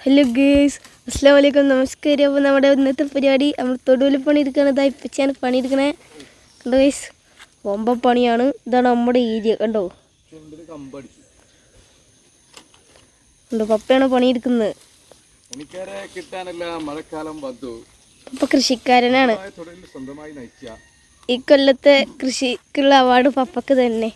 Hello guys അസ്സാം വലൈക്കും നമസ്കാരം അപ്പോൾ നമ്മുടെ ഇന്നത്തെ പരിപാടി നമ്മൾ തൊടുവിൽ പണിയെടുക്കുകയാണ് ഇതാ ഇപ്പച്ചാണ് പണിയെടുക്കണേ. കണ്ടോ ഗേസ് ഒമ്പ പണിയാണ്. ഇതാണ് നമ്മുടെ ഏരിയ. കണ്ടോ? കണ്ടോ പപ്പയാണ് പണിയെടുക്കുന്നത്. അപ്പൊ കൃഷിക്കാരനാണ്. ഈ കൊല്ലത്തെ കൃഷിക്കുള്ള അവാർഡ് പപ്പക്ക് തന്നെ.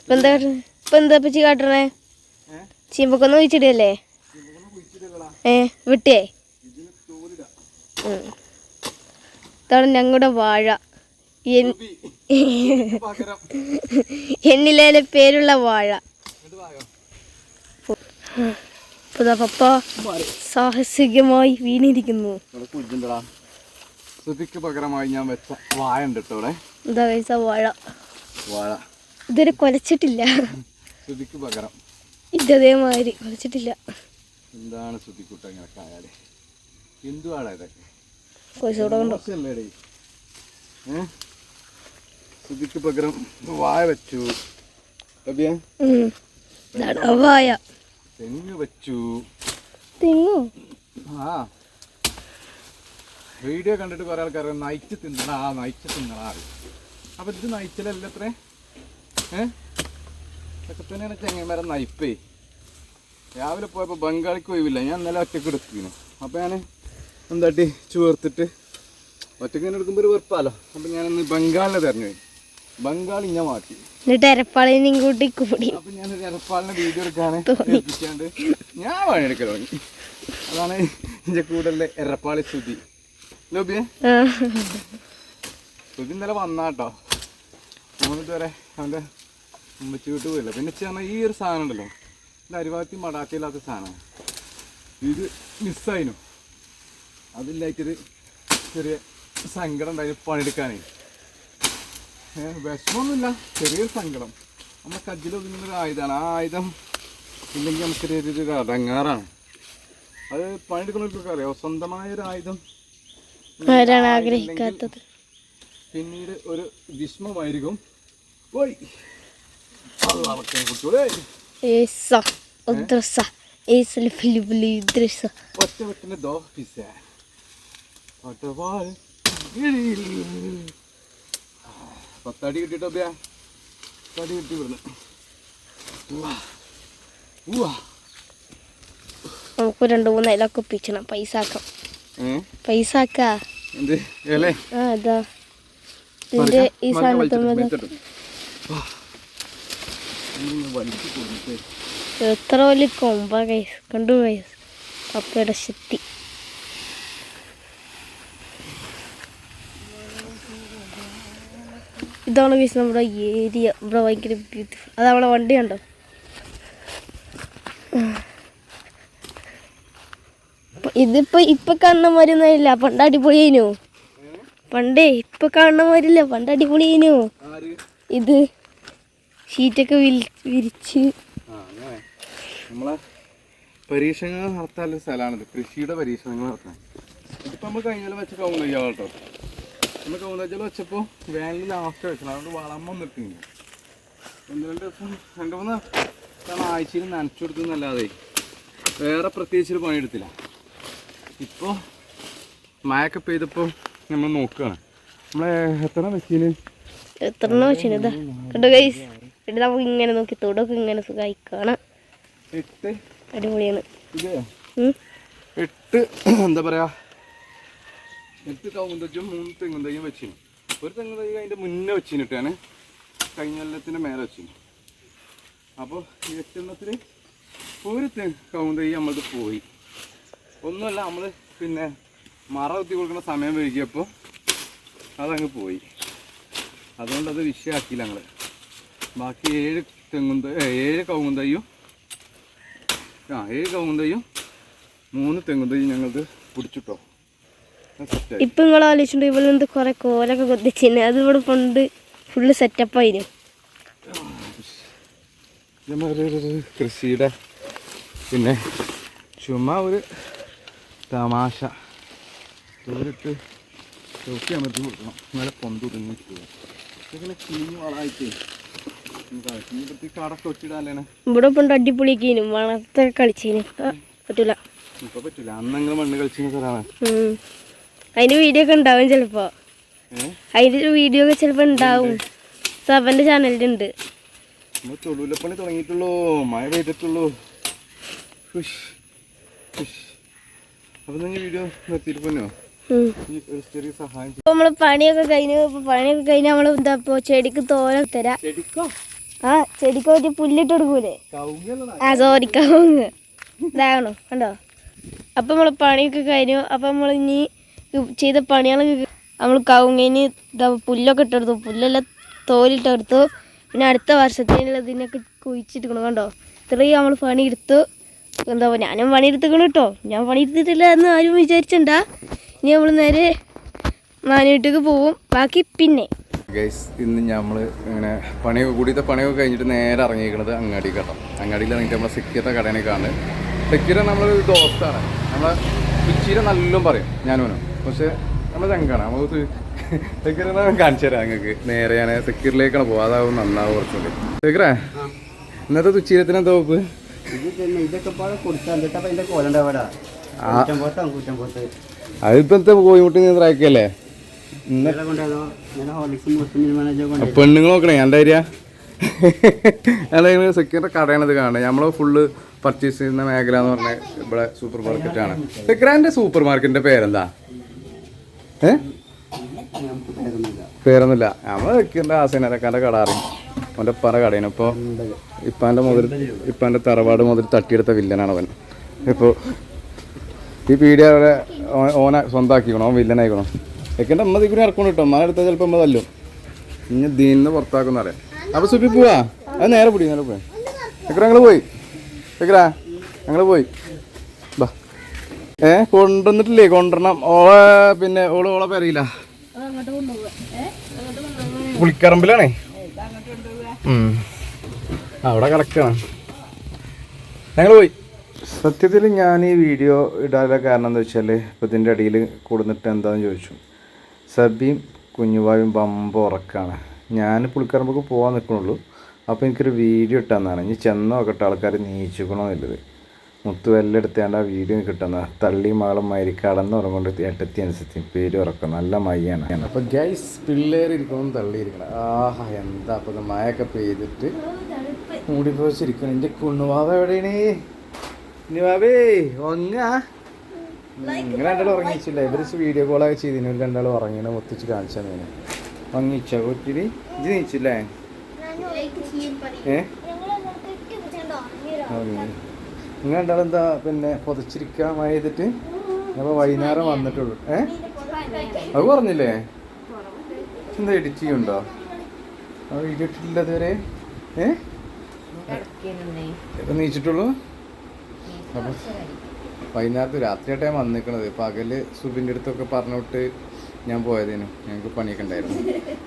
ഇപ്പം എന്താ ഇപ്പം എന്താ പറ്റി കാട്ടണേ? ചീമ്പക്കൊന്ന് കുഴിച്ചിടല്ലേ ഏ വിട്ടേ. ഇതാണ് ഞങ്ങളുടെ വാഴ. എന്നിലെ പേരുള്ള വാഴ. പപ്പ സാഹസികമായി വീണിരിക്കുന്നു. പകരമായി ഞാൻ വെച്ച വായ ഉണ്ട് ഇവിടെ. കഴിച്ച വാഴ. വാഴ. ഇതുവരെ കൊലച്ചിട്ടില്ല. ശ്രുതിക്ക് പകരം. ഇതേമാതിരി. കുളിച്ചിട്ടില്ല. എന്താണ് ശ്രുതിക്കുട്ട ഇങ്ങനെ കായാലേ? എന്തുവാടാ ഇതൊക്കെ? ശ്രുതിക്ക് പകരം വായ വെച്ചു. വായ. തെങ്ങ് വെച്ചു. തെങ്ങു? ആ. വീഡിയോ കണ്ടിട്ട് കുറെ ആൾക്കാർ നയിച്ച് തിന്നടാ നയിച്ച് തിന്നണ അപ്പൊ ഇത് നയിച്ചലല്ല അത്രേ ഏ? ഇതൊക്കെ തന്നെയാണ് ചെങ്ങന്മാരെ നയിപ്പേ. രാവിലെ പോയപ്പോൾ ബംഗാളിക്ക് ഒഴിവില്ല. ഞാൻ ഇന്നലെ ഒറ്റയ്ക്ക് എടുക്കുന്നു അപ്പോൾ ഞാൻ എന്താട്ടി? ചേർത്തിട്ട് ഒറ്റയ്ക്ക് ഇങ്ങനെ എടുക്കുമ്പോൾ ഒരു വെറുപ്പാലോ? അപ്പം ഞാനൊന്ന് ബംഗാളിനെ തെരഞ്ഞു ബംഗാളി ഞാൻ മാറ്റി. എന്നിട്ട് എരപ്പാളിനെയും കൂട്ടി കൂടി. അപ്പൊ ഞാൻ എറപ്പാളിനെ വീഡിയോ എടുക്കാന് ഏൽപ്പിച്ചാണ്ട് ഞാൻ പണിയെടുക്കൽ തുടങ്ങി. അതാണ് എന്റെ കൂടെ എറപ്പാളി ശ്രുതി ലോബിയെ ശ്രുതി ഇന്നലെ വന്നാട്ടോ. മൂന്നിട്ട് വരെ അവന്റെ ഉമ്മച്ചി വിട്ട് പോയില്ല. പിന്നെ ചേർന്ന ഈ ഒരു സാധനം ഉണ്ടല്ലോ. ഇത് അരിവാത്തി മടാത്തിയില്ലാത്ത സാധനം. ഇത് മിസ്സായിനു. അതില്ലായിട്ടൊരു ചെറിയ സങ്കടം ഉണ്ടായി പണിയെടുക്കാനേ. വിഷമമൊന്നുമില്ല ചെറിയൊരു സങ്കടം. നമ്മൾ കജ്ജിൽ ഒതുങ്ങുന്ന ഒരു ആയുധമാണ്. ആ ആയുധം ഇല്ലെങ്കിൽ നമുക്കൊരു ഒരു ഒരു അടങ്ങാറാണ് അത് പണിയെടുക്കുന്നവർക്കൊക്കെ അറിയാം. സ്വന്തമായ ഒരു ആയുധം ആഗ്രഹിക്കാത്തത്. പിന്നീട് ഒരു വിഷമമായിരിക്കും. പോയി അള്ളാഹ് കുട്ടികളെ ഏസ ഒദ്രസ ഏസൽ ഫിലിബിലി ഇദ്രസ ഒറ്റ വെട്ടിന് ദോ പിസ ഒറ്റവാൾ ഇഴിയിൽ. പത്തടി കിട്ടിട്ടോ ബിയ പത്തടി കിട്ടി ഇവിടുന്ന്. നമുക്ക് രണ്ട് മൂന്ന് ഇലൊക്കെ ഒപ്പിച്ചണം. പൈസ ആക്കാം. പൈസ ആക്കാ? എന്ത്? ഏലേ? ആ ഇതാ ഇതിന്റെ ഈ കൊടുത്തേ എത്ര വലിയ കൊമ്പ കൈസ് കണ്ടു കൈസ് പപ്പയുടെ ശക്തി ഇതാണ് കൈസ് നമ്മുടെ ഏരിയ ഇവിടെ ഭയങ്കര ബ്യൂട്ടിഫുൾ അത് നമ്മുടെ വണ്ടി കണ്ടോ ഇതിപ്പോ ഇപ്പൊ കാണുന്ന മാതിരിയൊന്നുമില്ല. പണ്ട് അടിപൊളിയേനു പണ്ടേ ഇപ്പൊ കാണുന്ന മാതിരില്ല പണ്ട് അടിപൊളിയേനു ഇത് ഷീറ്റൊക്കെ വിരി- വിരിച്ച്. നമ്മളെ പരീക്ഷണങ്ങൾ നടത്താനുള്ള സ്ഥലമാണിത് കൃഷിയുടെ പരീക്ഷണങ്ങൾ നടത്താൻ ഇപ്പം നമ്മൾ കഴിഞ്ഞാലും വെച്ച കൗന്ന് ചെയ്യാം കേട്ടോ. നമ്മൾ വെച്ചാൽ വെച്ചപ്പോൾ വേനലിൽ ലാസ്റ്റ് വെച്ചത്. അതുകൊണ്ട് വളമൊന്നും നിൽക്കുന്നില്ല ഒന്ന് രണ്ട് ദിവസം രണ്ട് മൂന്ന് തവണ ആഴ്ചയിൽ നനച്ചു കൊടുക്കുന്നല്ലാതെ വേറെ പ്രത്യേകിച്ച് ഒരു പണിയെടുത്തില്ല. ഇപ്പോൾ മഴയൊക്കെ പെയ്തപ്പോൾ നമ്മൾ നോക്കുകയാണ് നമ്മളെ എത്ര വെച്ചിന് എത്ര മെഷീൻ കണ്ടോ ഇവിടെ നമുക്ക് ഇങ്ങനെ നോക്കി തൊടൊക്കെ ഇങ്ങനെ സുഖമായി കാണാം എട്ട്. അടിപൊളിയാണ്. എട്ട് എന്താ പറയാ? എട്ട് കവുന്തച്ചും മൂന്ന് തെങ്ങും തൈയും വെച്ചിന്. ഒരു തെങ്ങ് തൈ അതിന്റെ മുന്നേ വെച്ചിട്ടാണ് കഴിഞ്ഞ കൊല്ലത്തിന്റെ മേലെ വെച്ചിന്. അപ്പോൾ ഈ എട്ടെണ്ണത്തിൽ ഒരു തെങ്ങ് കവുൻ തൈ നമ്മളത് പോയി. ഒന്നുമല്ല നമ്മൾ പിന്നെ മറ കുത്തി കൊടുക്കുന്ന സമയം വൈകിയപ്പോൾ അതങ്ങ് പോയി. അതുകൊണ്ട് അത് വിഷയമാക്കിയില്ല ഞങ്ങൾ ബാക്കി ഏഴ് തെങ്ങും ഏഴ് കവുങ്ങും തൈയും. ആ ഏഴ് കവുങ്ങും തൈയും. മൂന്ന് തെങ്ങും തൈയും ഞങ്ങൾക്ക് പിടിച്ചിട്ടോ. ഇപ്പം നിങ്ങൾ ആലോചിച്ചിട്ടുണ്ട് ഇവിടെ കുറേ കോലൊക്കെ കൊത്തിച്ചിന്? അത് ഇവിടെ പണ്ട് ഫുള്ള് സെറ്റപ്പ് ആയിരുന്നു ഇതേമാതിരി ഒരു ഒരു കൃഷിയുടെ പിന്നെ ചുമ്മാ ഒരു തമാശ. തോരിട്ട് ചോക്കി അമർത്തി കൊടുക്കണം. നല്ല പൊന്തുടങ്ങി ഇങ്ങനെ കാടൊക്കെ വെച്ചിടാലേനെ ഇവിടെ ഇപ്പം അടിപൊളിയൊക്കെയും വളർത്ത കളിച്ചേന്. പറ്റൂല. മണ്ണ്. അതിന്റെ വീഡിയോ ഒക്കെ ഉണ്ടാവും ചിലപ്പോ. അതിന് അതിന്റെ വീഡിയോ ഒക്കെ ചിലപ്പോ ഉണ്ടാവും. സബന്റെ ചാനലിലുണ്ട് നമ്മൾ തൊടുവിലപ്പണി തുടങ്ങിയിട്ടുള്ളൂ. മഴ പെയ്തിട്ടുള്ളൂ. അപ്പൊ നിങ്ങൾ വീഡിയോ നിർത്തിയിട്ട് നമ്മൾ പണിയൊക്കെ കഴിഞ്ഞു പണിയൊക്കെ കഴിഞ്ഞ് നമ്മൾ എന്താ ചെടിക്ക് തോര. തരാം ആ ചെടിക്ക് പറ്റി പുല്ലിട്ട് കൊടുക്കൂലേ ആ കവുങ്ങ്. ഇതാകണോ കണ്ടോ? അപ്പം നമ്മൾ പണിയൊക്കെ കഴിഞ്ഞു. അപ്പം നമ്മൾ ഇനി ചെയ്ത പണികളൊക്കെ നമ്മൾ കവുങ്ങിന് ഇതാ പുല്ലൊക്കെ ഇട്ടെടുത്തു. പുല്ലെല്ലാം തോലിട്ടെടുത്തു. പിന്നെ അടുത്ത വർഷത്തേനുള്ള ഇതിനൊക്കെ കുഴിച്ചിട്ടിക്കണം കണ്ടോ? ഇത്രയും നമ്മൾ പണി എടുത്തു എന്താ ഞാനും പണി എടുത്തിക്കണം കേട്ടോ. ഞാൻ പണി എടുത്തിട്ടില്ല എന്ന് ആരും വിചാരിച്ചണ്ട. ഇനി നമ്മൾ നേരെ മാനവീട്ടിക്ക് പോവും. ബാക്കി പിന്നെ ഗൈസ് ഇന്ന് നമ്മൾ ഇങ്ങനെ പണി കൂടിയത്തെ പണിയൊക്കെ കഴിഞ്ഞിട്ട് നേരെ ഇറങ്ങിയിരിക്കുന്നത് അങ്ങാടി കേട്ടോ അങ്ങാടിയിൽ ഇറങ്ങിയിട്ട് നമ്മളെ സെക്യൂരിറ്റ കടേനെ കാണുന്നത്. സെക്യൂരിറ്റ നമ്മളൊരു ദോസ്താണ് നമ്മളെ പിച്ചീര നല്ലോണം പറയും ഞാനും പക്ഷേ നമ്മൾ ചങ്കാണ്. നമ്മൾ സിക്കിര കാണിച്ചു തരാം നിങ്ങൾക്ക്. നേരെ ഞാൻ സെക്യൂരിലേക്കാണ് പോകുക അതാവും നന്നാവും കുറച്ചുകൂടി. സിക്കിറേ ഇന്നത്തെ തുച്ചീരത്തിന് എന്താ വകുപ്പ്? അതിപ്പോഴത്തെ കോഴിമുട്ടി നീന്തറാക്കിയല്ലേ പെണ്ണുങ്ങൾ നോക്കണേ എന്താ ഏരിയ അതായത് സെക്യൂറിന്റെ കടയാണത് കാണുന്നത്. നമ്മൾ ഫുള്ള് പർച്ചേസ് ചെയ്യുന്ന മേഖല എന്ന് പറഞ്ഞാൽ ഇവിടെ സൂപ്പർ മാർക്കറ്റ് മാർക്കറ്റാണ് സെക്രാന്റെ സൂപ്പർ മാർക്കറ്റിന്റെ പേരെന്താ? ഏ? പേരൊന്നുമില്ല. നമ്മൾ സെക്യൂരിന്റെ ആസേനക്കാന്റെ കട അറിയും അവന്റെ പല കടയാണ്. ഇപ്പോൾ ഇപ്പാന്റെ മുതൽ ഇപ്പാന്റെ തറവാട് മുതൽ തട്ടിയെടുത്ത വില്ലനാണ് അവൻ. ഇപ്പോൾ ഈ പീഡിയ അവരെ ഓന സ്വന്തമാക്കിക്കണം വില്ലനായിക്കണം? സെക്കൻഡ് അമ്മ ഇതിക്കൂടി ഇറക്കണം കേട്ടോ അമ്മ എടുത്താൽ ചിലപ്പോൾ അമ്മ തല്ലും. ഇനി ദീനിന്ന് പുറത്താക്കുന്ന അറിയാം. അപ്പോൾ സുബി പോവാ? അത് നേരെ പിടി നേരെ പോയി. എക്കറ ഞങ്ങൾ പോയി. എക്കറാ ഞങ്ങൾ പോയി. ബാ. ഏ കൊണ്ടുവന്നിട്ടില്ലേ? കൊണ്ടുവരണം. ഓളെ പിന്നെ ഓൾ ഓളെ പേരയില്ല. പുളിക്കറമ്പിലാണേ. അവിടെ കിടക്കണം ഞങ്ങൾ പോയി. സത്യത്തിൽ ഞാൻ ഈ വീഡിയോ ഇടാനുള്ള കാരണം എന്താ വെച്ചാൽ ഇപ്പൊ ഇതിന്റെ അടിയിൽ കൂടുന്നിട്ട് എന്താന്ന് ചോദിച്ചു. സബിയും കുഞ്ഞുവായും ബമ്പ ഉറക്കാണ്. ഞാൻ പുളിക്കറമ്പൊക്കെ പോകാൻ നിൽക്കണുള്ളൂ. അപ്പോൾ എനിക്കൊരു വീഡിയോ ഇട്ടാന്നാണ്. ഇനി ചെന്ന് നോക്കട്ടെ ആൾക്കാർ നീച്ചിക്കണമെന്നുള്ളത് മുത്തു എല്ലാം എടുത്തേണ്ട ആ വീഡിയോ കിട്ടുന്ന തള്ളി മകളും കടന്ന് ഉറങ്ങുകൊണ്ട് എട്ടത്തി അനുസരിച്ച്. പേര് ഉറക്കും. നല്ല മയ്യാണ്. അപ്പോൾ ഗൈസ് പിള്ളേർ ഇരിക്കണം തള്ളിയിരിക്കണം ആഹാ എന്താ അപ്പോൾ മഴയൊക്കെ പെയ്തിട്ട് മൂടി പോച്ചിരിക്കണം എന്റെ കുണ്ണുവാവ എവിടെയാണ്? കുഞ്ഞുവാവേ ഒങ്ങ നിങ്ങൾ രണ്ടാളും ഉറങ്ങിച്ചില്ല ഇവർ വീഡിയോ കോൾ കോളൊക്കെ ചെയ്തിന്. രണ്ടാളും ഉറങ്ങിയാണ് ഒത്തിച്ച് കാണിച്ചാൽ മീനെ. ഉറങ്ങിച്ച ഒത്തിരി ഇത് നീച്ചില്ലേ ഏ? നിങ്ങൾ രണ്ടാളും എന്താ പിന്നെ പൊതച്ചിരിക്കാൻ ചെയ്തിട്ട് അപ്പോൾ വൈകുന്നേരം വന്നിട്ടുള്ളൂ. ഏ? അത് പറഞ്ഞില്ലേ? എന്താ എഡിറ്റ് ചെയ്യുന്നുണ്ടോ അത് വീഡിയോ ഇട്ടിട്ടില്ല അതുവരെ ഏ? നീച്ചിട്ടുള്ളൂ? അപ്പം വൈകുന്നേരത്ത് രാത്രിയായിട്ടാണ് ഞാൻ വന്നിക്കണത്. പകൽ സുബിന്റെ അടുത്തൊക്കെ പറഞ്ഞിട്ട് ഞാൻ പോയതേനു. ഞങ്ങൾക്ക് പണിയൊക്കെ ഉണ്ടായിരുന്നു.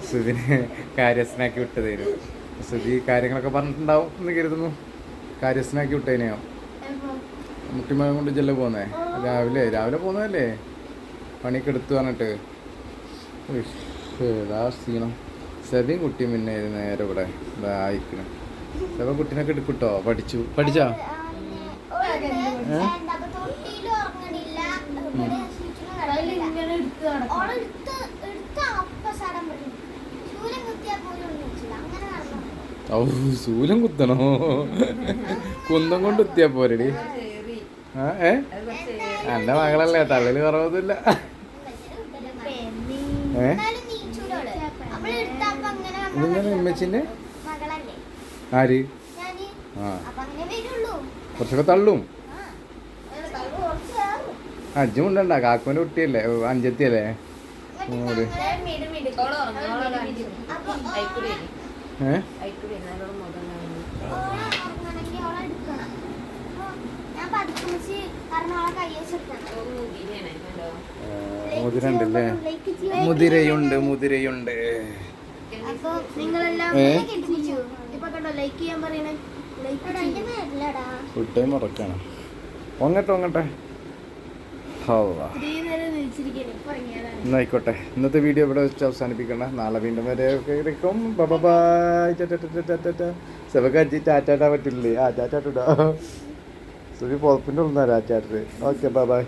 സുബിനെ കാര്യസ്ഥനാക്കി വിട്ടതേനു. സുബി കാര്യങ്ങളൊക്കെ പറഞ്ഞിട്ടുണ്ടാവും എന്ന് കരുതുന്നു. കാര്യസ്ഥനാക്കി വിട്ടേനെയോ മുട്ടിമഴം കൊണ്ട് ജല്ല പോന്നേ? രാവിലെ രാവിലെ പോന്നതല്ലേ? പണിയൊക്കെ എടുത്തു പറഞ്ഞിട്ട്. ഏതാ സീണം സെബിയും കുട്ടിയും പിന്നെ നേരെ ഇവിടെ ആയിക്കണം. സെബ കുട്ടീനൊക്കെ എടുക്കൂട്ടോ? പഠിച്ചു. പഠിച്ചോ? ഔ ശൂലം കുത്തണോ? കുന്തം കൊണ്ട് കുത്തിയാ പോരടി. ഏ? എന്റെ മകളല്ലേ തള്ളിൽ കുറവൊന്നുമില്ല. ഏ? ഉമ്മച്ചിന്റെ? മകളല്ലേ. ആര്? ഞാൻ. ആ. കുറച്ചൊക്കെ തള്ളും. അജ്ജും ഉണ്ടണ്ട കാക്കുവിന്റെ കുട്ടിയല്ലേ? അഞ്ചത്തിയല്ലേ? മൂട് ഏ? മുതിരണ്ടല്ലേ? മുതിരയുണ്ട് മുതിരയുണ്ട്. അപ്പൊ നിങ്ങളെല്ലാം ഒങ്ങട്ടെ ഒങ്ങട്ടെ കണ്ടോ എന്നായിക്കോട്ടെ. ഇന്നത്തെ വീഡിയോ ഇവിടെ വെച്ച് അവസാനിപ്പിക്കണം നാളെ വീണ്ടും വരെ ഒക്കെ ബൈ സെവക്ക് അഞ്ചി ടാറ്റാട്ടാ പറ്റില്ലേ? ആ ചാറ്റാട്ടാ സുബി പുറപ്പിന്റെ ഉള്ളിൽ നിന്നാ ടാറ്റാട്ട് ഓക്കെ ബൈ ബൈ